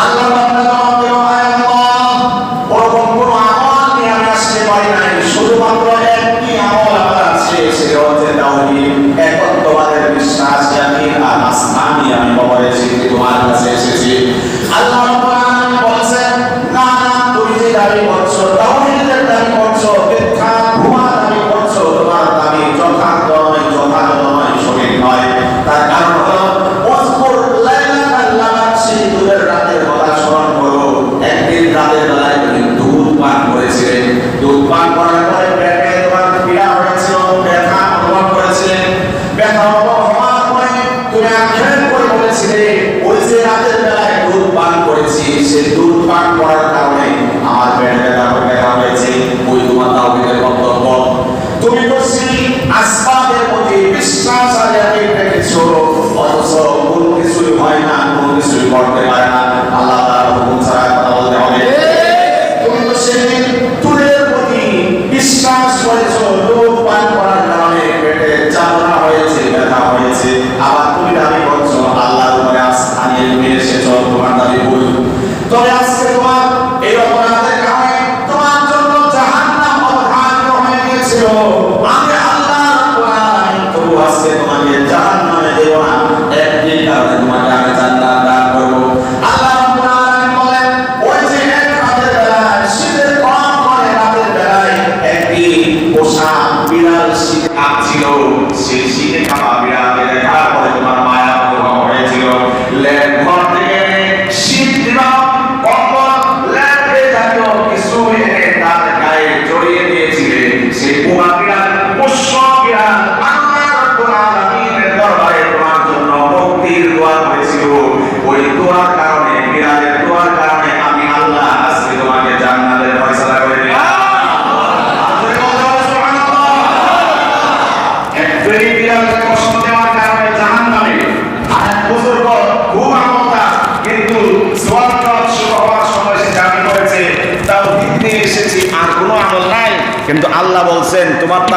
আল্লাহ বান্দা জবাব দিল আল্লাহ নিয়ে আমি আসতে পারি বিশ্বাস জানি আর আসমানি আমি বলেছি যে তোমার কাছে এসেছি।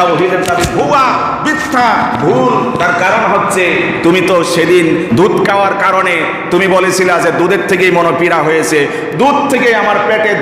বলছেন তোমার তাও হিদের দাবি ভুয়া মিথ্যা ভুল তার কারণ হচ্ছে তুমি তো সেদিন দুধ খাওয়ার কারণে তুমি বলেছিলা যে দুধের থেকেই মনোপীড়া হয়েছে। দুধ থেকেই আমার পেটে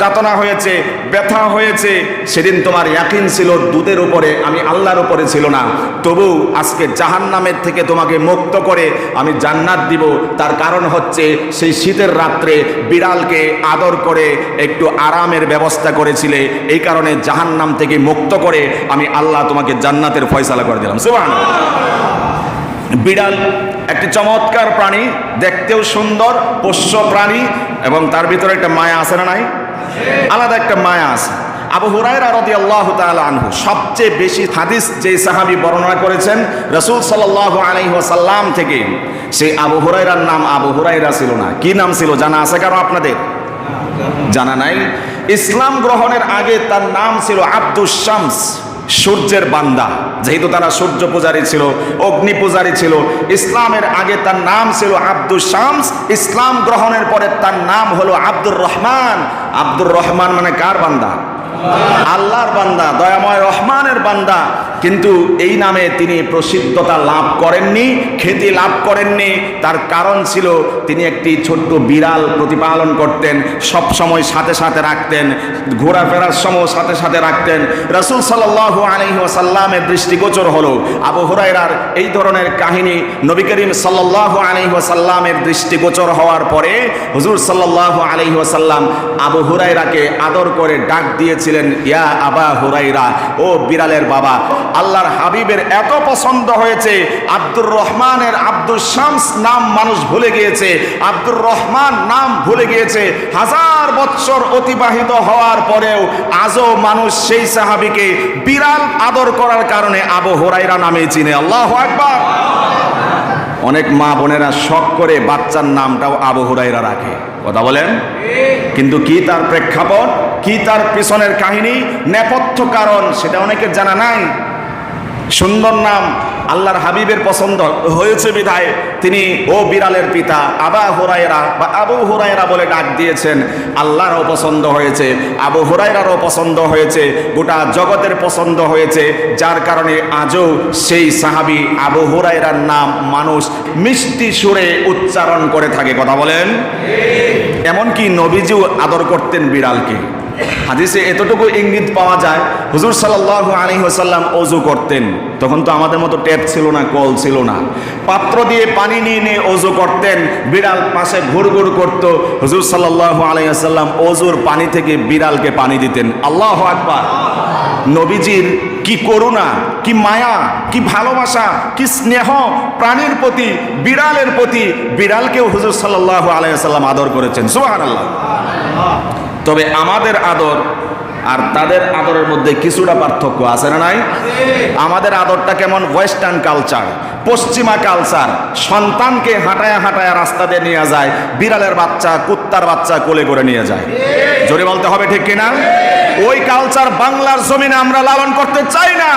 যাতনা হয়েছে, ব্যথা হয়েছে। সেদিন তোমার ইয়াকিন ছিল দুধের উপরে, আমি আল্লাহর উপরে ছিল না। তবু আজকে জাহান্নামের থেকে তোমাকে মুক্ত করে আমি জান্নাত দিব। তার কারণ হচ্ছে সেই শীতের রাত্রে বিড়ালকে আদর করে একটু আরামের ব্যবস্থা করেছিলে। এই কারণে জাহান্নাম থেকে মুক্ত করে আমি আল্লাহ তোমাকে জান্নাতের ফয়সালা করে দিলাম। সুবহানাল্লাহ। বিড়াল, একটি চমৎকার প্রাণী, দেখতেও সুন্দর, পোষ্য প্রাণী এবং তার ভিতরে একটা মায়া আছে না নাই? আলাদা একটা মায়া আছে। আবু হুরায়রা রাদিয়াল্লাহু তাআলা আনহু, সবচেয়ে বেশি হাদিস যে সাহাবী বর্ণনা করেছেন, রাসূল সাল্লাল্লাহু আলাইহি ওয়াসাল্লাম থেকে, সেই আবু হুরায়রার নাম আবু হুরায়রা ছিল না। কি নাম ছিল জানা আছে কারও আপনাদের? জানা নাই। ইসলাম গ্রহণের আগে তার নাম ছিল আব্দুস শামস। সূর্যের বান্দা, যেহেতু তারা সূর্য পূজারী ছিল, অগ্নি পূজারী ছিল, ইসলামের আগে তার নাম ছিল আব্দুল শামস, ইসলাম গ্রহণের পরে তার নাম হলো আব্দুর রহমান। আব্দুর রহমান মানে কার বান্দা? আল্লাহর বান্দা, দয়াময় রহমানের বান্দা। কিন্তু এই নামে তিনি প্রসিদ্ধতা লাভ করেননি, খ্যাতি লাভ করেননি। তার কারণ ছিল তিনি একটি ছোট্ট বিড়াল প্রতিপালন করতেন, সব সময় সাথে সাথে রাখতেন, ঘোরাফেরার সময় সাথে সাথে রাখতেন। রাসূল সাল্লাল্লাহু আলাইহি ওয়াসাল্লামের দৃষ্টিগোচর হলো আবু হুরায়রার এই ধরনের কাহিনী। নবী করিম সাল্লাল্লাহু আলাইহি ওয়াসাল্লামের দৃষ্টিগোচর হওয়ার পরে হুজুর সাল্লাল্লাহু আলাইহি ওয়াসাল্লাম আবু হুরায়রাকে আদর করে ডাক দিয়েছিলেন ইয়া আবা হুরাইরা, ও বিড়ালের বাবা, আল্লাহর হাবিবের এত পছন্দ হয়েছে, আব্দুর রহমানের আব্দুল শামস নাম মানুষ ভুলে গিয়েছে, আব্দুর রহমান নাম ভুলে গিয়েছে, হাজার বৎসর অতিবাহিত হওয়ার পরেও আজও মানুষ সেই সাহাবিকে বিড়াল আদর করার কারণে আবু হুরাইরা নামে চিনে। আল্লাহ আকবার। অনেক মা বোনেরা শখ করে বাচ্চার নামটাও আবু হুরাইরা রাখে। কথা বলেন? কিন্তু কি তার প্রেক্ষাপট? কি তার পিছনের কাহিনী? নেপথ্য কারণ সেটা অনেকের জানা নাই। সুন্দর নাম আল্লাহর হাবিবের পছন্দ হয়েছে বিধায় তিনি ও বিড়ালের পিতা আবা হুরায়রা বা আবু হুরায়রা বলে ডাক দিয়েছেন। আল্লাহরও পছন্দ হয়েছে, আবু হুরায়রারও পছন্দ হয়েছে, গোটা জগতের পছন্দ হয়েছে। যার কারণে আজও সেই সাহাবি আবু হুরায়রার নাম মানুষ মিষ্টি সুরে উচ্চারণ করে থাকে। কথা বলেন। এমনকি নবীজিও আদর করতেন বিড়ালকে। হাদিসে এতটুকু ইঙ্গিত পাওয়া যায়, হুজুর সাল্লাহ আলী হোসাল্লাম অজু করতেন। তখন তো আমাদের মতো ট্যাপ ছিল না, কল ছিল না। পাত্র দিয়ে পানি নিয়ে নিয়ে অজু করতেন, বিড়াল পাশে ঘুর ঘুর করতো। হুজুর সাল্লাহ আলী আসাল্লাম অজুর পানি থেকে বিড়ালকে পানি দিতেন। আল্লাহ আকবার। নবীজির কি করুণা, কি মায়া, কি ভালোবাসা, কি স্নেহ প্রাণীর প্রতি, বিড়ালের প্রতি, বিড়ালকেও হুজুর সাল্লাহ আলাইসাল্লাম আদর করেছেন। সোহান আল্লাহ তবে আমাদের আদর আর তাদের আদরের মধ্যে কিছুটা পার্থক্য আছে না নাই? আমাদের আদরটা কেমন? ওয়েস্টার্ন কালচার পশ্চিমা কালচার। সন্তানকে হাঁটায়া হাঁটায়া রাস্তা দিয়ে নিয়ে যায়, বিড়ালের বাচ্চা, কুত্তার বাচ্চা কোলে করে নিয়ে যায়। জোরে বলতে হবে ঠিক কিনা? ওই কালচার বাংলার জমিনে আমরা লালন করতে চাই না।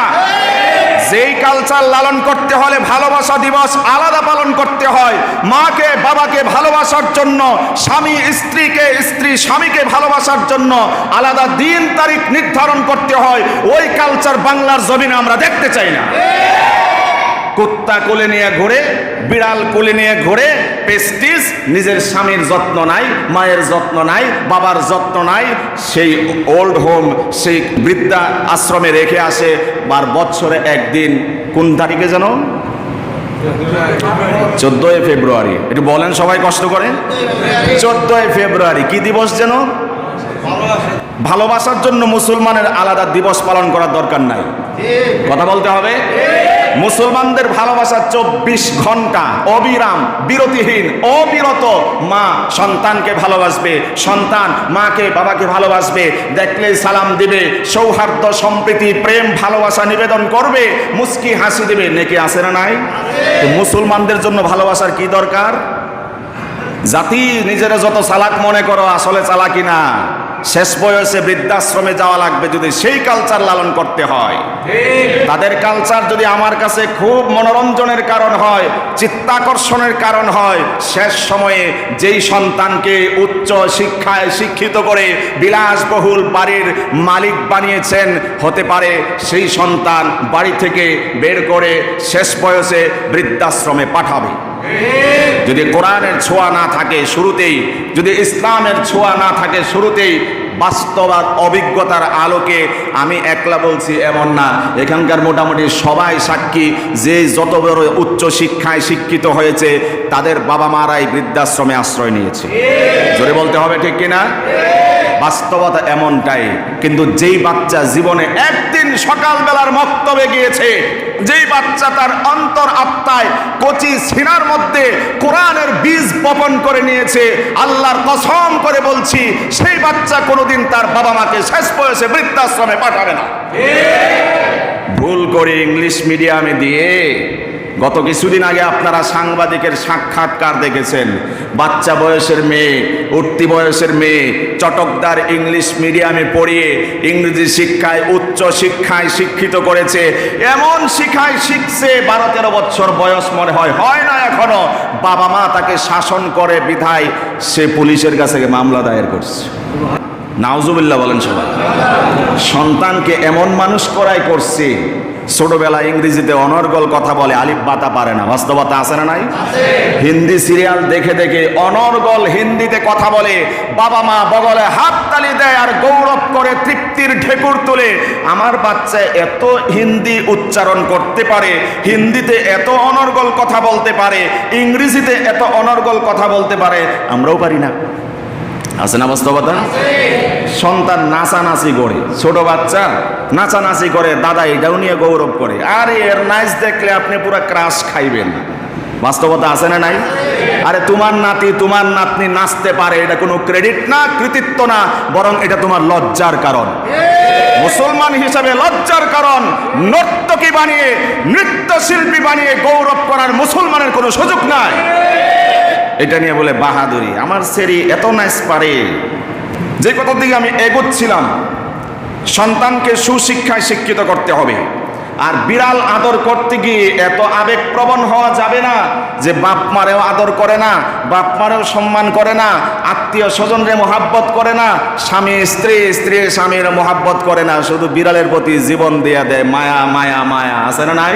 যেই কালচার লালন করতে হলে ভালোবাসা দিবস আলাদা পালন করতে হয়। মাকে, বাবাকে ভালোবাসার জন্য, স্বামী, স্ত্রীকে, স্ত্রী, স্বামীকে ভালোবাসার জন্য আলাদা দিন তারিখ নির্ধারণ করতে হয়। ওই কালচার বাংলার জমিনে আমরা দেখতে চাই না। কুত্তা কোলে নিয়ে ঘুরে, বিড়াল কোলে নিয়ে ঘুরে পেস্টিস নিজের স্বামীর যত্ন নাই, মায়ের যত্ন নাই, বাবার যত্ন নাই, সেই ওল্ড হোম সেই বৃদ্ধা আশ্রমে রেখে আসে, বার বছরে একদিন, কোন তারিখে যেন? চোদ্দই ফেব্রুয়ারি। একটু বলেন সবাই কষ্ট করে। চোদ্দই ফেব্রুয়ারি, কি দিবস যেন? ভালোবাসার জন্য মুসলমানের আলাদা দিবস পালন করার দরকার নাই। কথা বলতে হবে? মুসলমানদের ভালোবাসা চব্বিশ ঘণ্টা অবিরাম, বিরতিহীন, অবিরত মা সন্তানকে ভালোবাসবে, সন্তান মাকে, বাবাকে ভালোবাসবে দেখলে সালাম দিবে, সৌহার্দ্য, সম্প্রীতি, প্রেম, ভালোবাসা নিবেদন করবে মুস্কি হাসি দিবে, নেকে আসে না নাই? মুসলমানদের জন্য ভালোবাসার কি দরকার? জাতি নিজেরা যত চালাক মনে করো, আসলে চালাকি না। শেষ বয়সে বৃদ্ধাশ্রমে যাওয়া লাগবে যদি সেই কালচার লালন করতে হয়। তাদের কালচার যদি আমার কাছে খুব মনোরঞ্জনের কারণ হয় চিত্তাকর্ষণের কারণ হয় শেষ সময়ে যেই সন্তানকে উচ্চ শিক্ষায় শিক্ষিত করে বিলাসবহুল বাড়ির মালিক বানিয়েছেন হতে পারে সেই সন্তান বাড়ি থেকে বের করে শেষ বয়সে বৃদ্ধাশ্রমে পাঠাবে। যদি কোরআনের ছোঁয়া না থাকে শুরুতেই, যদি ইসলামের ছোঁয়া না থাকে শুরুতেই বাস্তবাদ অভিজ্ঞতার আলোকে আমি একলা বলছি এমন না। এখানকার মোটামুটি সবাই সাক্ষী, যে যত বড় উচ্চ শিক্ষায় শিক্ষিত হয়েছে, তাদের বাবা মারাই বৃদ্ধাশ্রমে আশ্রয় নিয়েছে। জোরে বলতে হবে ঠিক কিনা? বাস্তবতা এমনটাই। কিন্তু যেই বাচ্চা জীবনে একদিন সকালবেলার মক্তবে গিয়েছে যেই বাচ্চা তার অন্তর আত্মায় কচি সিনার মধ্যে কোরআনের বীজ বপন করে নিয়েছে আল্লাহর কসম করে বলছি সেই বাচ্চা কোনোদিন তার বাবা মাকে শেষ বয়সে বৃদ্ধাশ্রমে পাঠাবে না। ভুল করে ইংলিশ মিডিয়ামে দিয়ে গত কিছুদিন আগে আপনারা সাংবাদিকের সাক্ষাৎকার দেখেছেন। বাচ্চা বয়সের মেয়ে, উঠতি বয়সের মেয়ে, চটকদার ইংলিশ মিডিয়ামে পড়িয়ে ইংরেজি শিক্ষায়, উচ্চ শিক্ষায় শিক্ষিত করেছে। এমন শিক্ষায় শিখছে, বারো তেরো বছর বয়স মনে হয় হয় না এখনও। বাবা মা তাকে শাসন করে, বিধায় সে পুলিশের কাছে মামলা দায়ের করছে। নাউজুবিল্লাহ বলেন সবাই। সন্তানকে এমন মানুষ করাই করছে ছোটবেলা ইংরেজিতে অনর্গল কথা বলে আলিফ বাতা পারে না বাস্তবতা আছে না নাই? হিন্দি সিরিয়াল দেখে দেখে অনর্গল হিন্দিতে কথা বলে বাবা মা বগলে হাত তালি দেয় আর গৌরব করে তৃপ্তির ঢেকুর তোলে। আমার বাচ্চা এত হিন্দি উচ্চারণ করতে পারে হিন্দিতে এত অনর্গল কথা বলতে পারে ইংরেজিতে এত অনর্গল কথা বলতে পারে আমরাও পারি না। আছে না বাস্তবতা? সন্তান নাচানাচি করে, ছোট বাচ্চা নাচানাচি করে, দাদা এটাও নিয়ে গৌরব করে। আরে এর নাচ দেখলে আপনি পুরো ক্রাশ খাইবেন। বাস্তবতা আছে না নাই? আরে তোমার নাতি, তোমার নাতনি নাচতে পারে, এটা কোনো ক্রেডিট না, কৃতিত্ব না, বরং এটা তোমার লজ্জার কারণ। মুসলমান হিসাবে লজ্জার কারণ, নর্তকী বানিয়ে, নৃত্যশিল্পী বানিয়ে গৌরব করার মুসলমানের কোনো সুযোগ নাই। এটা নিয়ে বলে বাহাদুরি। আমার সেরি এত নাইস পারে। যে কথার দিকে আমি এগোচ্ছিলাম, সন্তানকে সুশিক্ষায় শিক্ষিত করতে হবে। আর বিড়াল আদর করতে গিয়ে এত আবেগপ্রবণ হওয়া যাবে না যে বাপ মারেও আদর করে না, বাপ মারেও সম্মান করে না, আত্মীয় স্বজনরে মোহাব্বত করে না, স্বামী, স্ত্রী স্ত্রী স্বামীর মোহাব্বত করে না, শুধু বিড়ালের প্রতি জীবন দেয়া দেয়, মায়া মায়া মায়া, আছে না নাই?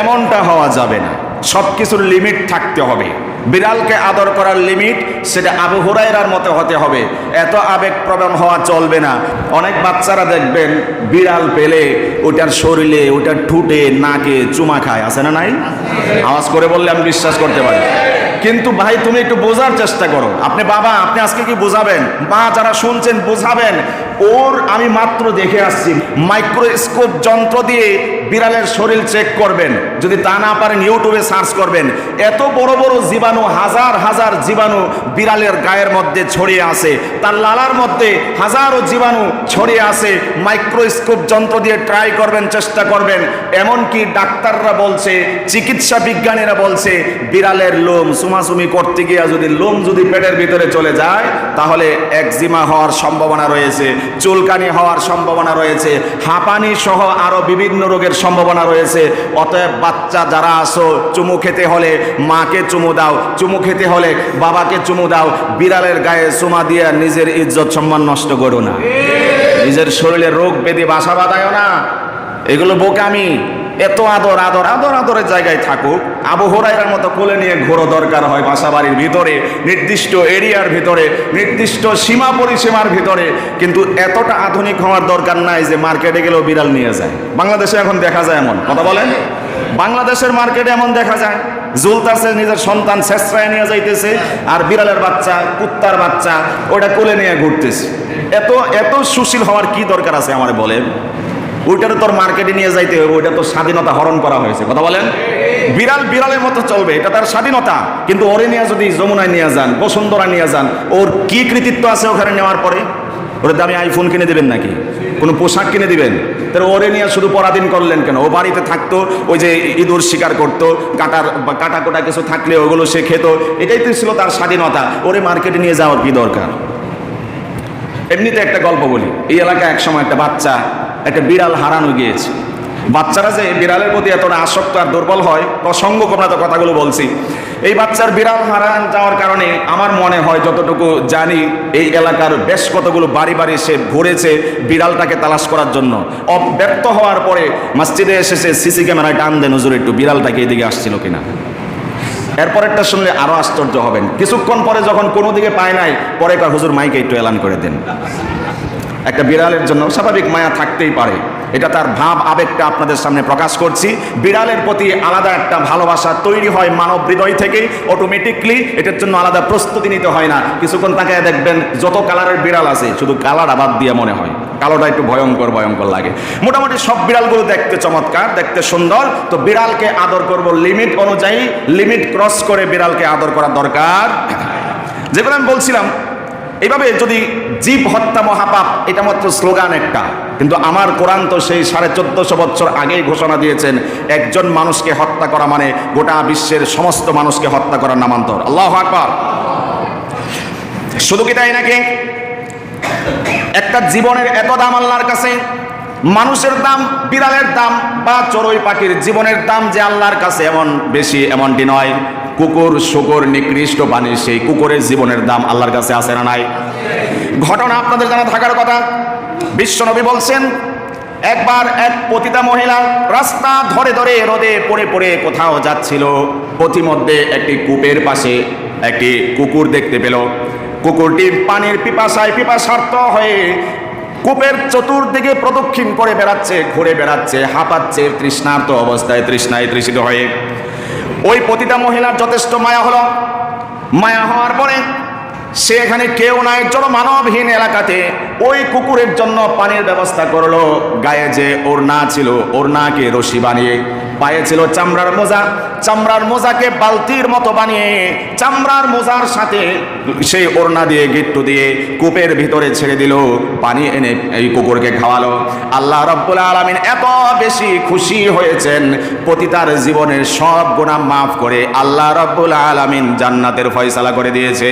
এমনটা হওয়া যাবে না। সব কিছুর লিমিট থাকতে হবে। বিড়ালকে আদর করার লিমিট, সেটা আবু হুরাইরার মতো হতে হবে। এত আবেগ প্রবণ হওয়া চলবে না। অনেক বাচ্চারা দেখবেন বিড়াল পেলে ওটার শরীরে ওটার ঠুটে, নাকে চুমা খায়। আছে না নাই? আওয়াজ করে বললে আমি বিশ্বাস করতে পারি। কিন্তু ভাই, তুমি একটু বোঝার চেষ্টা করো। আপনি বাবা, আপনি আজকে কি বোঝাবেন? মা যারা শুনছেন, বোঝাবেন। ওর আমি মাত্র দেখে আসছি। মাইক্রোস্কোপ যন্ত্র দিয়ে বিড়ালের শরীর চেক করবেন। যদি তা না পারেন, ইউটিউবে সার্চ করবেন। এত বড় বড় জীবাণু, হাজার হাজার জীবাণু বিড়ালের গায়ের মধ্যে ছড়িয়ে আছে। তার লালার মধ্যে হাজারো জীবাণু ছড়িয়ে আছে। মাইক্রোস্কোপ যন্ত্র দিয়ে ট্রাই করবেন, চেষ্টা করবেন। এমনকি ডাক্তাররা বলছে, চিকিৎসা বিজ্ঞানীরা বলছে, বিড়ালের লোম সুমাসুমি করতে গিয়ে যদি লোম যদি পেটের ভিতরে চলে যায়, তাহলে একজিমা হওয়ার সম্ভাবনা রয়েছে, চুলকানি হওয়ার সম্ভাবনা রয়েছে, হাঁপানি সহ আরও বিভিন্ন রোগের সম্ভাবনা রয়েছে। অতএব বাচ্চা যারা আসো চুমু খেতে হলে মাকে চুমু দাও, চুমু খেতে হলে বাবাকে চুমু দাও, বিড়ালের গায়ে চুমা দিয়ে নিজের ইজ্জত সম্মান নষ্ট করো না। নিজের শরীরে রোগ ব্যাধি বাসা বাঁধায় না। এগুলো বোকামি। এত আদর আদর আদর, আদরের জায়গায় থাকুক। আবু হরাইরার মতো কোলে নিয়ে ঘোরো দরকার হয় বাসাবাড়ির ভিতরে, নির্দিষ্ট এরিয়ার ভিতরে, নির্দিষ্ট সীমা পরিসীমার ভিতরে। কিন্তু এতটা আধুনিক হওয়ার দরকার নাই যে মার্কেটে গেলেও বিড়াল নিয়ে যায়। বাংলাদেশে এখন দেখা যায় এমন, কথা বলেন? বাংলাদেশের মার্কেটে এমন দেখা যায় জুলতাসে নিজের সন্তান শেষরায় নিয়ে যাইতেছে, আর বিড়ালের বাচ্চা, কুত্তার বাচ্চা, ওটা কোলে নিয়ে ঘুরতেছে। এত এত সুশীল হওয়ার কি দরকার আছে আমার বলেন? ওইটারে তোর মার্কেটে নিয়ে যাইতে হবে ওইটা তো স্বাধীনতা হরণ করা হয়েছে। কথা বলেন? বিড়াল বিড়ালের মতো চলবে, এটা তার স্বাধীনতা। কিন্তু ওরে নিয়ে যদি যমুনায় নিয়ে যান, বসুন্ধরা নিয়ে যান, ওর কি কৃতিত্ব আছে ওখানে নেওয়ার পরে? ওরে দামি আইফোন কিনে দিবেন নাকি? কোনো পোশাক কিনে দিবেন? তাহলে ওরে নিয়ে শুধু পরাধীন করলেন কেন? ও বাড়িতে থাকতো, ওই যে ইঁদুর শিকার করতো, কাটার কাটা কোটা কিছু থাকলে ওগুলো সে খেত। এটাই তো ছিল তার স্বাধীনতা। ওরে মার্কেটে নিয়ে যাওয়ার কি দরকার? এমনিতে একটা গল্প বলি। এই এলাকায় একসময় একটা বাচ্চা একটা বিড়াল হারানো গিয়েছে। বাচ্চারা যে বিড়ালের প্রতি এতটা আসক্ত আর দুর্বল হয়, প্রসঙ্গ তো কথাগুলো বলছি। এই বাচ্চার বিড়াল হারান যাওয়ার কারণে আমার মনে হয় যতটুকু জানি, এই এলাকার বেশ কতগুলো বাড়ি বাড়ি সে ঘুরেছে বিড়ালটাকে তালাশ করার জন্য। অব- ব্যর্থ হওয়ার পরে মসজিদে এসেছে সিসি ক্যামেরায় টান দেন হুজুর, একটু বিড়ালটাকে এদিকে আসছিল কিনা? এরপরেরটা শুনলে আরও আশ্চর্য হবেন। কিছুক্ষণ পরে যখন কোনো দিকে পায় নাই, পরে কয়, হুজুর, মাইকে একটু এলান করে দেন। একটা বিড়ালের জন্য স্বাভাবিক মায়া থাকতেই পারে। এটা তার ভাব, আবেগটা আপনাদের সামনে প্রকাশ করছি। বিড়ালের প্রতি আলাদা একটা ভালোবাসা তৈরি হয় মানব হৃদয় থেকে। অটোমেটিকলি এটার জন্য আলাদা প্রস্তুতি নিতে হয় না। কিছুক্ষণ তাকে দেখবেন যত কালারের বিড়াল আছে, শুধু কালার আবাদ দিয়ে মনে হয়। কালোটা একটু ভয়ঙ্কর ভয়ঙ্কর লাগে। মোটামুটি সব বিড়ালগুলো দেখতে চমৎকার, দেখতে সুন্দর। তো বিড়ালকে আদর করব লিমিট অনুযায়ী লিমিট ক্রস করে বিড়ালকে আদর করা দরকার। যেগুলো আমি বলছিলাম এইভাবে যদি জীব হত্যা মহাপাপ, এটা মাত্র স্লোগান একটা। কিন্তু আমার কোরআন তো সেই সাড়ে চোদ্দশো বছর আগেই ঘোষণা দিয়েছেন, একজন মানুষকে হত্যা করা মানে গোটা বিশ্বের সমস্ত মানুষকে হত্যা করার নামান্তর। আল্লাহ আকবর। শুধু কি তাই নাকি? একটা জীবনের এত দাম আল্লাহর কাছে মানুষের দাম, বিড়ালের দাম বা চড়ুই পাখির জীবনের দাম যে আল্লাহর কাছে এমন বেশি, এমনটি নয়। কুকুর, শুকুর, নিকৃষ্ট পানি সেই কুকুরের জীবনের দাম আল্লাহর কাছে আছে না নাই? ঘটনা আপনাদের জানা থাকার কথা বিশ্বনবী বলছেন, একবার এক পতিতা মহিলা রাস্তা ধরে ধরে রোদে পড়ে পড়ে কোথাও যাচ্ছিল, পথিমধ্যে একটি কূপের পাশে একটি কুকুর দেখতে পেল। কুকুরটি পানির পিপাসায় পিপাসার্থ হয়ে কূপের চতুর্দিকে প্রদক্ষিণ করে বেড়াচ্ছে, ঘুরে বেড়াচ্ছে, হাঁপাচ্ছে তৃষ্ণার্ত অবস্থায় তৃষ্ণায় তৃষিত হয়ে। ওই পতিতা মহিলার যথেষ্ট মায়া হলো। মায়া হওয়ার পরে সে এখানে কেউ নাই চলো মানবহীন এলাকাতে ওই কুকুরের জন্য পানির ব্যবস্থা করল। গায়ে যে ওর না ছিল ওর নাকে রশি বানিয়ে পায়ে ছিল চামড়ার মোজা। চামড়ার মোজাকে বালতির মতো বানিয়ে চামড়ার মোজার সাথে সেই ওড়না দিয়ে, গিট্টু দিয়ে কূপের ভিতরে ছেড়ে দিল। পানি এনে এই কুকুরকে খাওয়ালো। আল্লাহ রব্বুল আলমিন এত বেশি খুশি হয়েছেন পতিতার জীবনের সব গুণা মাফ করে আল্লাহ রব্বুল আলমিন জান্নাতের ফয়সালা করে দিয়েছে।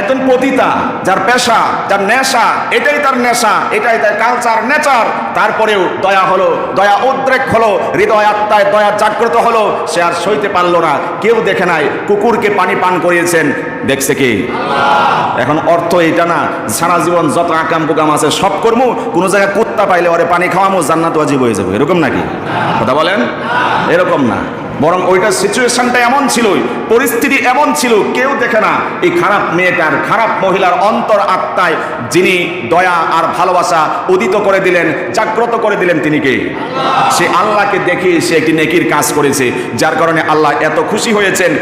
একজন পতিতা যার পেশা যার নেশা এটাই তার নেশা এটাই তার কালচার নেচার তারপরেও দয়া হলো দয়া উদ্রেক হলো হৃদয় আত্মায় দয়া জাগ্রত হলো সে আর সইতে পারল না। কেউ দেখে নাই কুকুরকে পানি পান করিয়েছেন। দেখছে কি? এখন অর্থ এটা না সারা জীবন যত আকাম কুকাম আছে সব কর্ম কোনো জায়গায় কুত্তা পাইলে ওরে পানি খাওয়ামো জান্নাত ওয়াজিব হয়ে যাবে। এরকম নাকি? কথা বলেন? এরকম না। বরং ওইটা সিচুয়েশনটা এমন ছিল পরিস্থিতি এমন ছিল, কেউ দেখে না এই খারাপ মেয়েটার, খারাপ মহিলার অন্তর আত্মায় যিনি দয়া আর ভালোবাসা উদিত করে দিলেন, জাগ্রত করে দিলেন তিনি কে? সে আল্লাহকে দেখে সে একটি নেকির কাজ করেছে, যার কারণে আল্লাহ এত খুশি হয়েছেন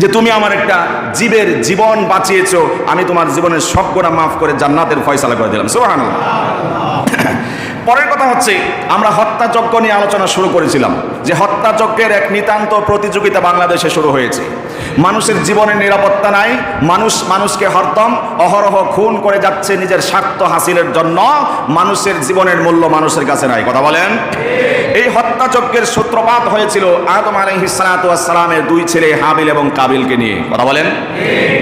যে তুমি আমার একটা জীবের জীবন বাঁচিয়েছো, আমি তোমার জীবনের সব গোনা মাফ করে জান্নাতের ফয়সালা করে দিলাম। সোহান পরের কথা হচ্ছে, আমরা হত্যাযজ্ঞ নিয়ে আলোচনা শুরু করেছিলাম, যে হত্যাযজ্ঞের এক নিতান্ত প্রতিযোগিতা বাংলাদেশে শুরু হয়েছে। মানুষের জীবনের নিরাপত্তা নাই, মানুষ, মানুষকে হরদম, অহরহ খুন করে যাচ্ছে নিজের স্বার্থ হাসিলের জন্য, মানুষের জীবনের মূল্য মানুষের কাছে নাই। কথা বলেন? এই হত্যাযজ্ঞের সূত্রপাত হয়েছিল আদম আলহিসালামের দুই ছেলে হাবিল এবং কাবিলকে নিয়ে। কথা বলেন?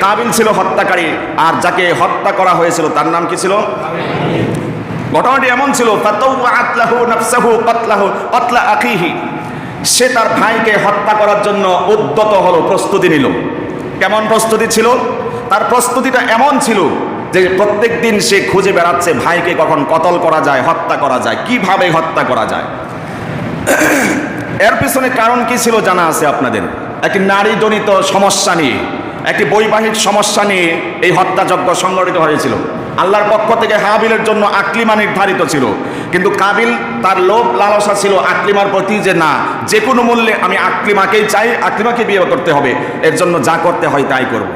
কাবিল ছিল হত্যাকারী, আর যাকে হত্যা করা হয়েছিল তার নাম কি ছিল? ঘটনাটি এমন ছিল সে তার ভাইকে হত্যা করার জন্য উদ্যত হলো, প্রস্তুতি নিল। কেমন প্রস্তুতি ছিল? তার প্রস্তুতিটা এমন ছিল যে প্রত্যেক দিন সে খুঁজে বেড়াচ্ছে ভাইকে কখন কতল করা যায়, হত্যা করা যায়, কীভাবে হত্যা করা যায়। এর পিছনে কারণ কি ছিল জানা আছে আপনাদের? একটি নারীজনিত সমস্যা নিয়ে, একটি বৈবাহিক সমস্যা নিয়ে এই হত্যাযজ্ঞ সংগঠিত হয়েছিল। আল্লাহর পক্ষ থেকে হাবিলের জন্য আকলিমা নির্ধারিত ছিল। কিন্তু কাবিল তার লোভ লালসা ছিল আকলিমার প্রতি যে না, যে কোনো মূল্যে আমি আকলিমাকেই চাই, আকলিমাকে বিয়ে করতে হবে। এর জন্য যা করতে হয় তাই করব।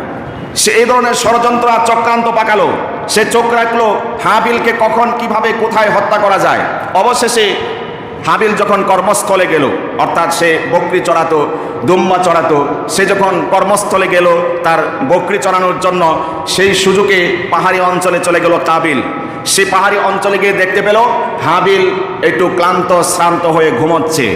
সে এই ধরনের ষড়যন্ত্র আর চক্রান্ত পাকালো। সে চোখ রাখল হাবিলকে কখন কীভাবে কোথায় হত্যা করা যায়। অবশেষে হাবিল যখন কর্মস্থলে গেল, অর্থাৎ সে বকরি চড়াতো, দুম্বা চড়াতো, সে যখন কর্মস্থলে গেল, তার বকরি চড়ানোর জন্য সেই সুযোগে পাহাড়ি অঞ্চলে চলে গেল কাবিল। সে পাহাড়ি অঞ্চলে গিয়ে দেখতে পেল, হাবিল একটু ক্লান্ত, শ্রান্ত হয়ে ঘুমোচ্ছে।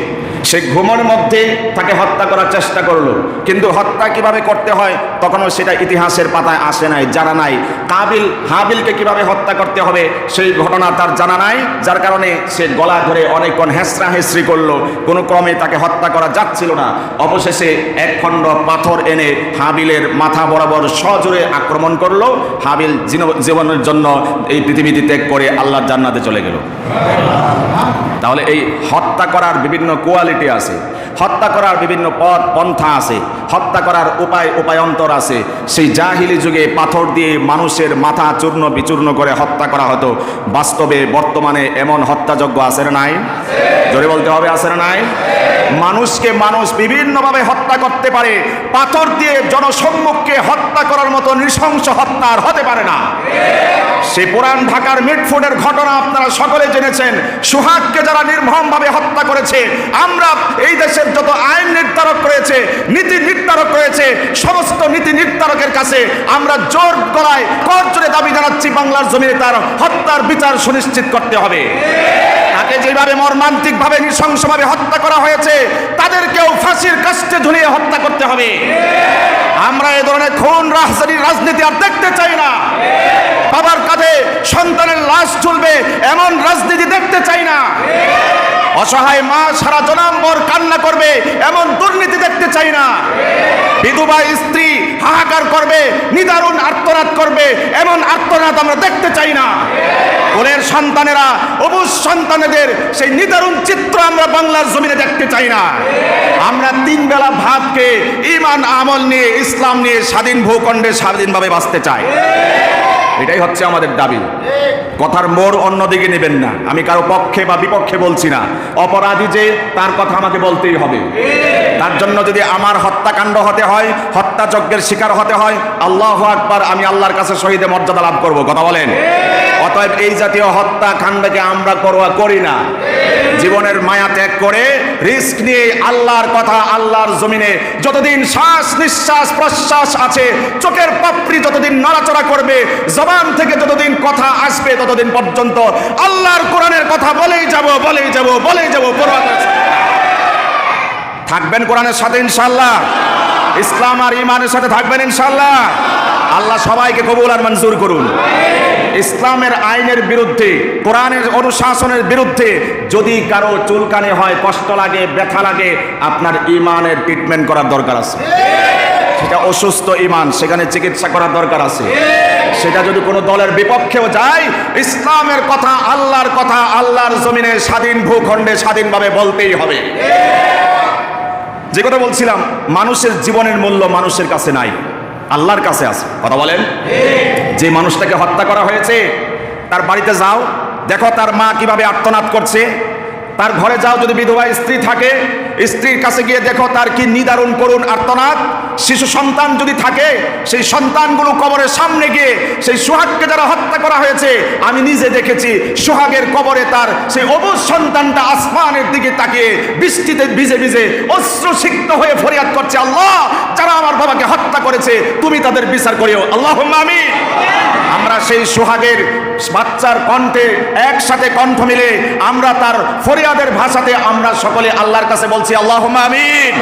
সে ঘুমের মধ্যে তাকে হত্যা করার চেষ্টা করল। কিন্তু হত্যা কীভাবে করতে হয় তখনও সেটা ইতিহাসের পাতায় আসে নাই, জানা নাই। কাবিল হাবিলকে কীভাবে হত্যা করতে হবে সেই ঘটনা তার জানা নাই, যার কারণে সে গলা ধরে অনেকক্ষণ হেসরা হেসরি করল। কোনো ক্রমে তাকে হত্যা করা যাচ্ছিল না। অবশেষে এক খণ্ড পাথর এনে হাবিলের মাথা বরাবর সজোরে আক্রমণ করল। হাবিল জীবনের জন্য এই পৃথিবীতে ত্যাগ করে আল্লাহর জান্নাতে চলে গেল। তাহলে এই হত্যা করার বিভিন্ন কোয়ালিটি আছে। হত্যা করার বিভিন্ন পথ পন্থা আছে। হত্যা করার উপায় উপায়ন্তর আছে। সেই জাহিলি যুগে পাথর দিয়ে মানুষের মাথা চূর্ণ বিচূর্ণ করে হত্যা করা হতো। বাস্তবে বর্তমানে এমন হত্যাযজ্ঞ আছে না নাই? জোরে বলতে হবে, আছে না নাই? মানুষকে মানুষ বিভিন্নভাবে হত্যা করতে পারে। পাথর দিয়ে জনসম্মুখকে হত্যা করার মতো নৃশংস হত্যা আর হতে পারে না। সে পুরান ঢাকার মিটফুডের ঘটনা আপনারা সকলে জেনেছেন। সুহাগকে যারা নির্মমভাবে হত্যা করেছে, আমরা এই দেশের যত আইন নির্ধারক রয়েছে, নীতি নির্ধারক রয়েছে, সমস্ত নীতি নির্ধারকের কাছে আমরা জোর গলায় কর দাবি জানাচ্ছি বাংলার জমিনে তার হত্যার বিচার সুনিশ্চিত করতে হবে। তাকে যেভাবে মর্মান্তিকভাবে, নৃশংসভাবে হত্যা করা হয়েছে, তাদেরকেও ফাঁসির কাস্টে ঝুলিয়ে হত্যা করতে হবে। আমরা এ ধরনের খুন রাজধানীর রাজনীতি আর দেখতে চাই না। বাবার কাঁধে সন্তানের লাশ ঝুলবে, এমন রাজনীতি দেখতে চাই না। অসহায় মা সারা জনাম্বর কান্না করবে, এমন দুর্নীতি দেখতে চাই না। বিধবা স্ত্রী হাহাকার করবে, নিদারুণ আত্মনাদ করবে, এমন আত্মনাদ আমরা দেখতে চাই না। কোলের সন্তানেরা, অবুজ সন্তানেদের সেই নিদারুণ চিত্র আমরা বাংলার জমিনে দেখতে চাই না। আমরা তিন বেলা ভাতকে ইমান আমল নিয়ে, ইসলাম নিয়ে স্বাধীন ভূখণ্ডে স্বাধীনভাবে বাঁচতে চাই। এটাই হচ্ছে আমাদের দাবি। কথার মোড় অন্যদিকে নেবেন না। আমি কারও পক্ষে বা বিপক্ষে বলছি না। অপরাধী যে, তার কথা আমাকে বলতেই হবে। তার জন্য যদি আমার হত্যাকাণ্ড হতে হয়, হত্যাযজ্ঞের শিকার হতে হয়, আল্লাহ আকবার, আমি আল্লাহর কাছে শহীদে মর্যাদা লাভ করব। কথা বলেন? অতএব এই জাতীয় হত্যাকাণ্ডকে আমরা করোয়া করি না। জীবনের মায়া ত্যাগ করে রিস্ক নিয়ে আল্লাহর কথা আল্লাহর জমিনে যতদিন শ্বাস নিঃশ্বাস, প্রশ্বাস আছে, চোখের পাপড়ি যতদিন নড়াচড়া করবে, জবান থেকে যতদিন কথা আসবে ততদিন পর্যন্ত আল্লাহর কোরআনের কথা বলেই যাব বলেই যাব বলেই যাব থাকবেন কোরআনের সাথে ইনশাল্লাহ ইসলাম আর ইমানের সাথে থাকবেন ইনশাল্লাহ আল্লাহ সবাইকে কবুল আর মঞ্জুর করুন। ইসলামের আইনের বিরুদ্ধে, কোরআনের অনুশাসনের বিরুদ্ধে যদি কারও চুলকানি হয়, কষ্ট লাগে, ব্যথা লাগে, আপনার ইমানের ট্রিটমেন্ট করার দরকার আছে। সেটা অসুস্থ ইমান, সেখানে চিকিৎসা করার দরকার আছে। সেটা যদি কোনো দলের বিপক্ষেও যায়, ইসলামের কথা আল্লাহর কথা আল্লাহর জমিনে স্বাধীন ভূখণ্ডে স্বাধীনভাবে বলতেই হবে। যে কথা বলছিলাম, মানুষের জীবনের মূল্য মানুষের কাছে নাই। আল্লাহর কাছে আছে। কথা বলেন? যে মানুষটাকে হত্যা করা হয়েছে, তার বাড়িতে যাও, দেখো তার মা কীভাবে আত্মনাদ করছে। তার ঘরে যাও যদি বিধবা স্ত্রী থাকে, স্ত্রীর কাছে গিয়ে দেখো তার কি নিদারুণ করুন আর্তনাদ। শিশু সন্তান যদি থাকে, সেই সন্তানগুলো কবরের সামনে গিয়ে সেই সোহাগকে যারা হত্যা করা হয়েছে, আমি নিজে দেখেছি, সোহাগের কবরে তার সেই অবুজ সন্তানটা আসমানের দিকে তাকিয়ে বৃষ্টিতে ভিজে ভিজে অশ্রুসিক্ত হয়ে ফরিয়াদ করছে, আল্লাহ, যারা আমার বাবাকে হত্যা করেছে, তুমি তাদের বিচার করিও। আল্লাহ আমি আমরা সেই সোহাগের বাচ্চার কণ্ঠে একসাথে কণ্ঠ মিলে আমরা তার ফরিয়াদের ভাষাতে আমরা সকলে আল্লাহর কাছে বলছি আল্লাহ আমিন।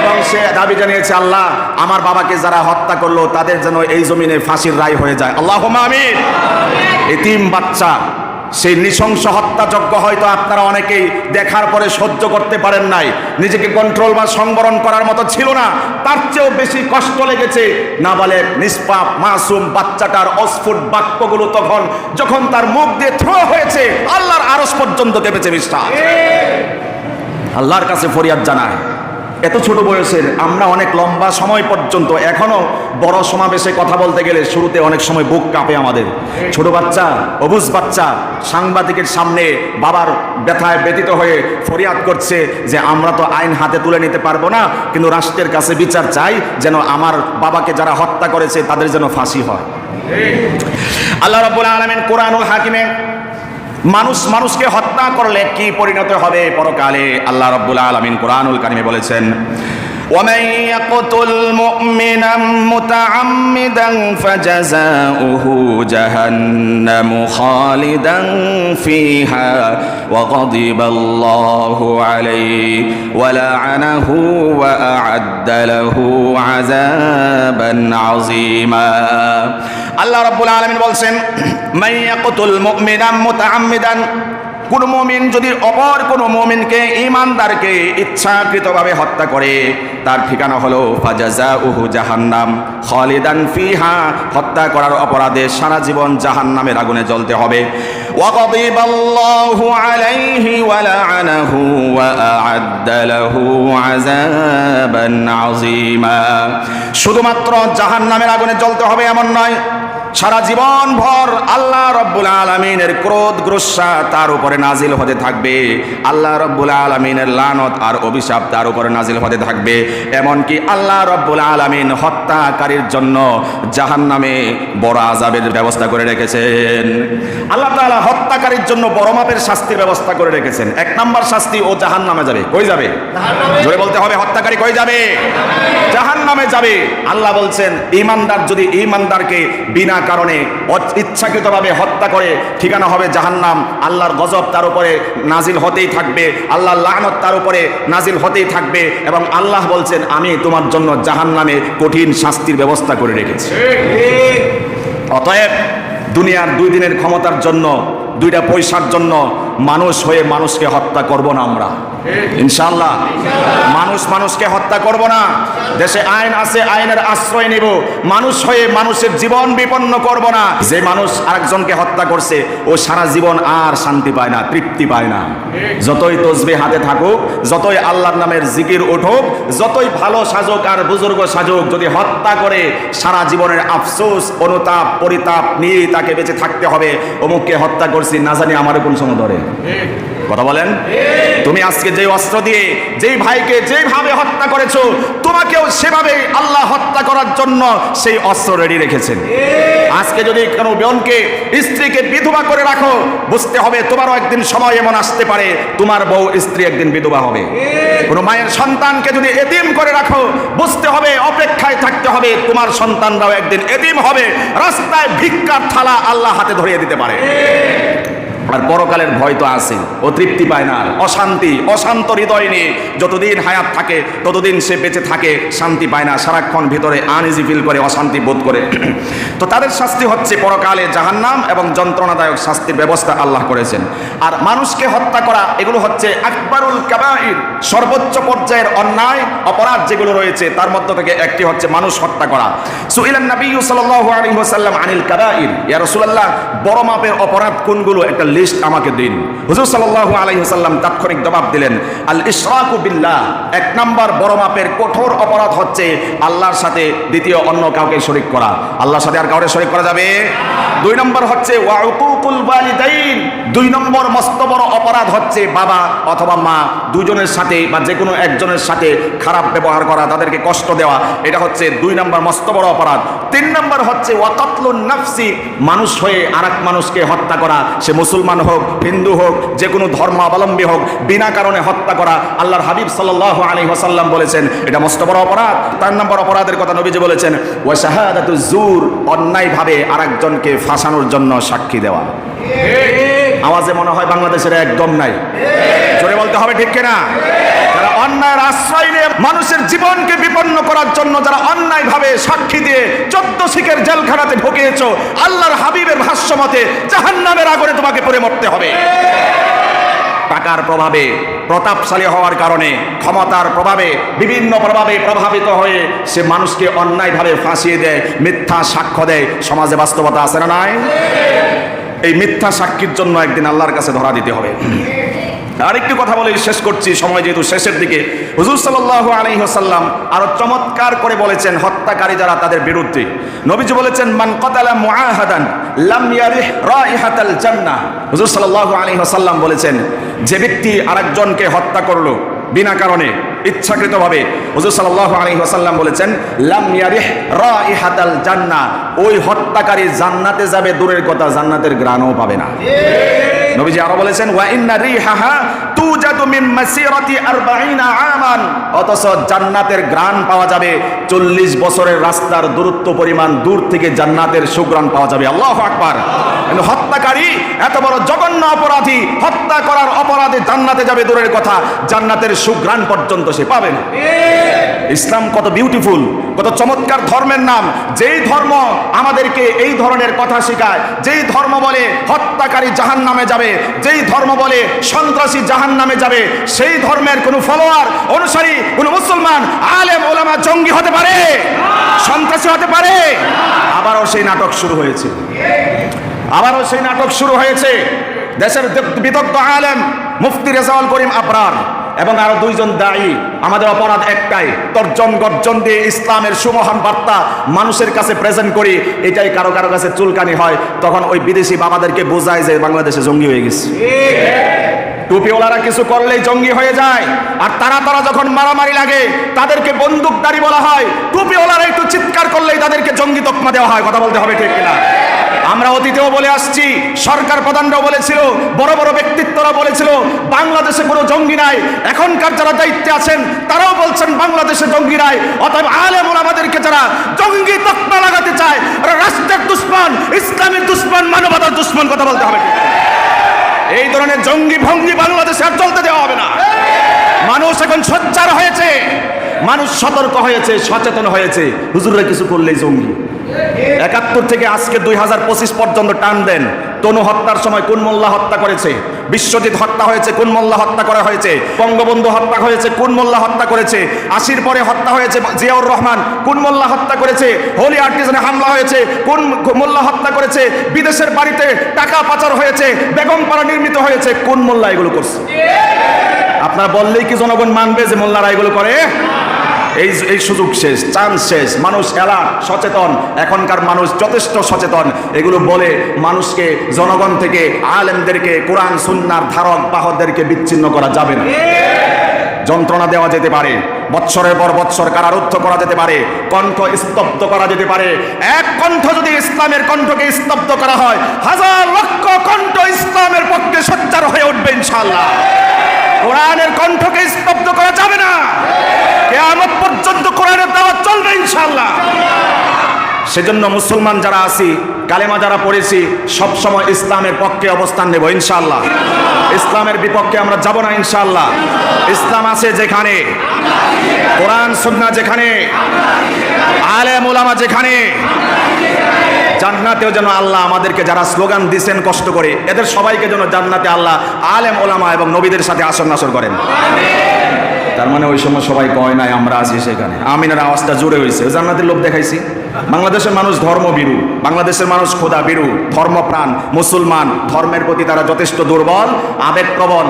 এবং সে দাবি জানিয়েছে, আল্লাহ, আমার বাবাকে যারা হত্যা করল, তাদের যেন এই জমিনে ফাঁসির রায় হয়ে যায়। আল্লাহ আমিন। এতিম বাচ্চা সেই নৃশংস হত্যাযজ্ঞ হয়তো আপনারা অনেকেই দেখার পরে সহ্য করতে পারেন নাই। নিজেকে কন্ট্রোল বা সংবরণ করার মতো ছিল না। তার চেয়েও বেশি কষ্ট লেগেছে। না বলে নিষ্পাপ মাসুম বাচ্চাটার অস্ফুট বাক্যগুলো তখন যখন তার মুখ দিয়ে থ্রো হয়েছে আল্লাহর আরস পর্যন্ত কেঁপেছে বিশ্বাস আল্লাহর কাছে ফরিয়াদ জানায়। এত ছোট বয়সের, আমরা অনেক লম্বা সময় পর্যন্ত, এখনও বড় সমাবেশে কথা বলতে গেলে শুরুতে অনেক সময় বুক কাঁপে আমাদের। ছোট বাচ্চা, অবুজ বাচ্চা, সাংবাদিকের সামনে বাবার ব্যথায় ব্যতীত হয়ে ফরিয়াদ করছে যে, আমরা তো আইন হাতে তুলে নিতে পারব না, কিন্তু রাষ্ট্রের কাছে বিচার চাই যেন আমার বাবাকে যারা হত্যা করেছে, তাদের যেন ফাঁসি হয়। আল্লাহ রাব্বুল আলামিন কোরআনুল হাকিমে মানুষ মানুষকে হত্যা করলে কি পরিণত হবে পরকালে আল্লাহ রাব্বুল আলামিন কোরআনুল কারিমে বলেছেন ومن يقتل مؤمنا متعمدا فجزاؤه جهنم خالدا فيها وغضب الله عليه ولعنه وأعد له عذابا عظيما আল্লাহ রাব্বুল আলামিন বলছেন মাইয়াকুতুল মুমিনাম মুতাআম্মিদান কোন মুমিন যদি অপর কোন মুমিনকে ইমানদারকে ইচ্ছাকৃতভাবে হত্যা করে তার ঠিকানা হলো ফাজাজাউহু জাহান্নাম খালিদান ফিহা হত্যা করার অপরাধে সারা জীবন জাহান্নামের আগুনে জ্বলতে হবে وغضب الله عليه ولعنه وأعد له عذابا عظيما শুধুমাত্র জাহান্নামের আগুনে জ্বলতে হবে এমন নয় সারা জীবন ভর আল্লাহ রব্বুল আলমিনের ক্রোধ গ্রস্যা তার উপরে নাজিল হতে থাকবে। আল্লাহ রব্বুল আলমিনের লানত আর অভিশাপ তার উপরে নাজিল হতে থাকবে। এমনকি আল্লাহ রব্বুল আলমিন হত্যাকারীর জন্য জাহান নামে বড় আজাবের ব্যবস্থা করে রেখেছেন। আল্লাহ তাআলা হত্যাকারীর জন্য বড় মাপের শাস্তির ব্যবস্থা করে রেখেছেন। এক নম্বর শাস্তি ও জাহান নামে যাবে। কই যাবে? জোরে বলতে হবে হত্যাকারী কই যাবে? জাহান নামে যাবে। আল্লাহ বলছেন ইমানদার যদি ইমানদারকে বিনা কারণে ইচ্ছাকৃতভাবে হত্যা করে ঠিকানা হবে জাহান্নাম। আল্লাহর গজব তার উপরে নাজিল হতেই থাকবে। আল্লাহর লানত তার উপরে নাজিল হতেই থাকবে এবং আল্লাহ বলছেন আমি তোমার জন্য জাহান্নামে কঠিন শাস্তির ব্যবস্থা করে রেখেছি। অতএব দুনিয়ার দুই দিনের ক্ষমতার জন্য দুইটা পয়সার জন্য মানুষ হয়ে মানুষকে হত্যা করব না আমরা। ইনশাল্লাহ মানুষ মানুষকে হত্যা করব না। দেশে আইন আছে, আইনের আশ্রয় নিব। মানুষ হয়ে মানুষের জীবন বিপন্ন করব না। যে মানুষ আরেকজনকে হত্যা করছে, ও সারা জীবন আর শান্তি পায় না, তৃপ্তি পায় না। যতই তসবি হাতে থাকুক, যতই আল্লাহর নামের জিকির উঠুক, যতই ভালো সাজক আর বুজুর্গ সাজক, যদি হত্যা করে, সারা জীবনের আফসোস, অনুতাপ, পরিতাপ নিয়ে তাকে বেঁচে থাকতে হবে। অমুককে হত্যা করছি, না জানি আমার কোন সময় ধরে। কথা বলেন? তুমি আজকে যে অস্ত্র দিয়ে যেই ভাইকে যেভাবে হত্যা করেছ, তোমাকেও সেভাবে আল্লাহ হত্যা করার জন্য সেই অস্ত্র রেডি রেখেছেন। আজকে যদি কোনো বোনকে, স্ত্রীকে বিধবা করে রাখো, বুঝতে হবে তোমারও একদিন সময় এমন আসতে পারে, তোমার বউ, স্ত্রী একদিন বিধবা হবে। কোনো মায়ের সন্তানকে যদি এতিম করে রাখো, বুঝতে হবে, অপেক্ষায় থাকতে হবে, তোমার সন্তানরাও একদিন এতিম হবে, রাস্তায় ভিক্ষার থালা আল্লাহ হাতে ধরিয়ে দিতে পারে। আর পরকালের ভয় তো আছে। ও তৃপ্তি পায় না অশান্তি, অশান্ত হৃদয় নিয়ে যতদিন হায়াত থাকে, ততদিন সে বেঁচে থাকে, শান্তি পায় না। সারাক্ষণ ভিতরে আনইজি ফিল করে, অশান্তি বোধ করে। তো তাদের শাস্তি হচ্ছে পরকালে জাহান্নাম এবং যন্ত্রণাদায়ক শাস্তির ব্যবস্থা আল্লাহ করেছেন। আর মানুষকে হত্যা করা, এগুলো হচ্ছে আকবরুল কাবাইর সর্বোচ্চ পর্যায়ের অন্যায়, অপরাধ যেগুলো রয়েছে, তার মধ্য থেকে একটি হচ্ছে মানুষ হত্যা করা। সুইলান নবী সাল্লাল্লাহু আনিল কাবাইর ইয়া রাসূলুল্লাহ, বড় মাপের অপরাধ কোনগুলো? একটা লিস্ট আমাকে দিন। হুজুর সাল্লাল্লাহু আলাইহি ওয়াসাল্লাম তাৎক্ষণিক জবাব দিলেন, আল ইশরাকু বিল্লাহ। এক নাম্বার বড় মাপের কঠোর অপরাধ হচ্ছে আল্লাহর সাথে দ্বিতীয় অন্য কাউকে শরীক করা। আল্লাহর সাথে আর কাউকে শরীক করা যাবে? দুই নম্বর হচ্ছে দুই নম্বর মস্ত বড় অপরাধ হচ্ছে বাবা অথবা মা দুজনের সাথে বা যে কোনো একজনের সাথে খারাপ ব্যবহার করা, তাদেরকে কষ্ট দেওয়া। এটা হচ্ছে দুই নম্বর মস্ত বড় অপরাধ। তিন নম্বর হচ্ছে ওয়াকাতলুন নাফসি মানুষ হয়ে আরেক মানুষকে হত্যা করা। সে মুসলমান হোক হিন্দু হোক যে কোনো ধর্মাবলম্বী হোক বিনা কারণে হত্যা করা। আল্লাহর হাবিব সাল্লাল্লাহু আলী ওয়াসাল্লাম বলেছেন এটা মস্ত বড় অপরাধ। তার নম্বর অপরাধের কথা নবীজি বলেছেন ওয়া শাহাদাতু জুর অন্যায়ভাবে আরেকজনকে ফাঁসানোর জন্য সাক্ষী দেওয়া। আওয়াজে মনে হয় বাংলাদেশের একদম নাই। জোরে বলতে হবে ঠিক কিনা? অন্যায়ের আশ্রয় নিয়ে মানুষের জীবনকে বিপন্ন করার জন্য যারা অন্যায় ভাবে সাক্ষী দিয়ে চোদ্দ শিখের জেলখানাতে ঢুকিয়েছ, আল্লাহর হাবিবের ভাষ্য মতে জাহান্নামের আগুনে তোমাকে পড়ে মরতে হবে। টাকার প্রভাবে, প্রতাপশালী হওয়ার কারণে, ক্ষমতার প্রভাবে, বিভিন্ন প্রভাবে প্রভাবিত হয়ে সে মানুষকে অন্যায়ভাবে ফাঁসিয়ে দেয়, মিথ্যা সাক্ষ্য দেয়। সমাজে বাস্তবতা আছে না নাই? এই মিথ্যা সাক্ষীর জন্য একদিন আল্লাহর কাছে ধরা দিতে হবে। আরেকটি কথা বলে শেষ করছি, সময় যেহেতু শেষের দিকে। হুজুর সাল্লাল্লাহু আলাইহি ওয়াসাল্লাম আরও চমৎকার করে বলেছেন হত্যাকারী যারা তাদের বিরুদ্ধে। নবীজি বলেছেন, মান কতালা মুআহাদান লাম ইয়ারিহ রাইহাতাল জান্নাহ। হুজুর সাল্লাল্লাহু আলাইহি ওয়াসাল্লাম বলেছেন, যে ব্যক্তি আরেকজনকে হত্যা করল বিনা কারণে, ইচ্ছাকৃতভাবে, হুজুর সাল্লাল্লাহু আলাইহি ওয়াসাল্লাম বলেছেন, লাম ইয়ারিহ রাইহাতাল জান্নাহ। ওই হত্যাকারী জান্নাতে যাবে, দূরের কথা জান্নাতের গ্রাণও পাবে না। নবীজি আরও বলেছেন, ওয়া ইন্না রিহাহা তুজাদু মিন মাসিরাতি 40 আমান। অথচ জান্নাতের গ্রাণ পাওয়া যাবে 40 বছরের রাস্তার দূরত্ব পরিমাণ দূর থেকে জান্নাতের সুগ্রাণ পাওয়া যাবে। আল্লাহু আকবার। কিন্তু হত্যাকারী, এত বড় জঘন্য অপরাধী, হত্যা করার অপরাধে জান্নাতে যাবে দূরের কথা, জান্নাতের সুগ্রাণ পর্যন্ত সে পাবে না। ইসলাম কত বিউটিফুল কত চমৎকার ধর্মের নাম। যেই ধর্ম আমাদেরকে এই ধরনের কথা শেখায়, যেই ধর্ম বলে হত্যাকারী জাহান নামে যাবে যেই ধর্ম বলে সন্ত্রাসী জাহান নামে যাবে, সেই ধর্মের কোনো ফলোয়ার অনুসারী, কোনো মুসলমান, আলেম, ওলামা, জঙ্গি হতে পারে, সন্ত্রাসী হতে পারে। আবারও সেই নাটক শুরু হয়েছে। আবারও সেই নাটক শুরু হয়েছে। দেশের বিদগ্ধ আলেম মুফতি রেজাউল করিম আবরার। এবং আরও দুইজন দায়ী, আমাদের অপরাধ একটাই, তর্জন গর্জন দিয়ে ইসলামের সুমহান বার্তা মানুষের কাছে প্রেজেন্ট করি, এটাই কারও কারও কাছে চুলকানি হয়, তখন ওই বিদেশি বাবাদেরকে বোঝায় যে বাংলাদেশে জঙ্গি হয়ে গেছে। টুপিওয়ালারা কিছু করলেই জঙ্গি হয়ে যায়, আর তারা তারা যখন মারামারি লাগে, তাদেরকে বন্দুকদারি বলা হয়, টুপিওয়ালারা একটু চিৎকার করলেই তাদেরকে জঙ্গি তকমা দেওয়া হয়, কথা বলতে হবে ঠিক কিনা? আমরা অতীতেও বলে আসছি, সরকার প্রধানরাও বলেছিল, বড় বড় ব্যক্তিত্বরা বলেছিল, বাংলাদেশে কোনো জঙ্গি নাই। এখনকার যারা দায়িত্বে আছেন, তারাও বলছেন বাংলাদেশে জঙ্গি নাই। অতএব আলেম আমাদেরকে যারা জঙ্গি তকমা লাগাতে চায় রাষ্ট্রের দুশ্মন, ইসলামের দুশ্মন, মানবতার দুশ্মন কথা বলতে হবে। এই ধরনের জঙ্গি ভঙ্গি বাংলাদেশে আর চলতে দেওয়া হবে না। মানুষ এখন সোচ্চার হয়েছে। মানুষ সতর্ক হয়েছে, সচেতন হয়েছে। হুজুররা কিছু করলেই জঙ্গি। একাত্তর থেকে আজকে দুই হাজার পঁচিশ পর্যন্ত টান দেন। তনু হত্যার সময় কোন মোল্লা হত্যা করেছে? বিশ্বজিৎ হত্যা হয়েছে, কোন মোল্লা হত্যা করা হয়েছে? বঙ্গবন্ধু হত্যা হয়েছে, কোন মোল্লা হত্যা করেছে? আশির পরে হত্যা হয়েছে জিয়াউর রহমান, কোন মোল্লা হত্যা করেছে? হোলি আর্টিজানে হামলা হয়েছে, কোন মোল্লা হত্যা করেছে? বিদেশের বাড়িতে টাকা পাচার হয়েছে, বেগম পাড়া নির্মিত হয়েছে, কোন মোল্লা এগুলো করছে? আপনার বললেই কি জনগণ মানবে যে মোল্লারা এগুলো করে? এই এই সুযোগ শেষ, চান্স শেষ, মানুষ এলা সচেতন, এখনকার মানুষ যথেষ্ট সচেতন। এগুলো বলে মানুষকে, জনগণ থেকে, আলেমদেরকে, কোরআন, সুন্নার ধারক, বাহকদেরকে বিচ্ছিন্ন করা যাবে না। যন্ত্রণা দেওয়া যেতে পারে, বৎসরের পর বৎসর কারারুদ্ধ করা যেতে পারে, কণ্ঠ স্তব্ধ করা যেতে পারে। এক কণ্ঠ যদি ইসলামের কণ্ঠকে স্তব্ধ করা হয়, হাজার লক্ষ কণ্ঠ ইসলামের পক্ষে সচ্চার হয়ে উঠবে ইনশাল্লাহ কোরআনের কণ্ঠকে স্তব্ধ করা যাবে না। কেয়ামত পর্যন্ত কোরআনের দাওয়াত চলবে ইনশাল্লাহ সেজন্য মুসলমান যারা আছি, কালেমা যারা পড়েছি, সবসময় ইসলামের পক্ষে অবস্থান নেব ইনশাল্লাহ ইসলামের বিপক্ষে আমরা যাব না ইনশাল্লাহ ইসলাম আছে যেখানে, কোরআন, সুন্নাহ যেখানে, আলেম ওলামা যেখানে জান্নাতেও যেন আল্লাহ আমাদেরকে যারা স্লোগান দিছেন কষ্ট করে, এদের সবাইকে যেন জান্নাতে আল্লাহ আলেম ওলামা এবং নবীদের সাথে আসর নাসর করেন। তার মানে ওই সময় সবাই কয় নাই, আমরা আছি সেখানে। আমিনের আওয়াজটা জোরে হয়েছে জান্নাতের লোভ দেখাইছি। বাংলাদেশের মানুষ ধর্মবিরু বাংলাদেশের মানুষ খোদা বিরু ধর্মপ্রাণ, মুসলমান, ধর্মের প্রতি তারা যথেষ্ট দুর্বল, আবেগপ্রবণ।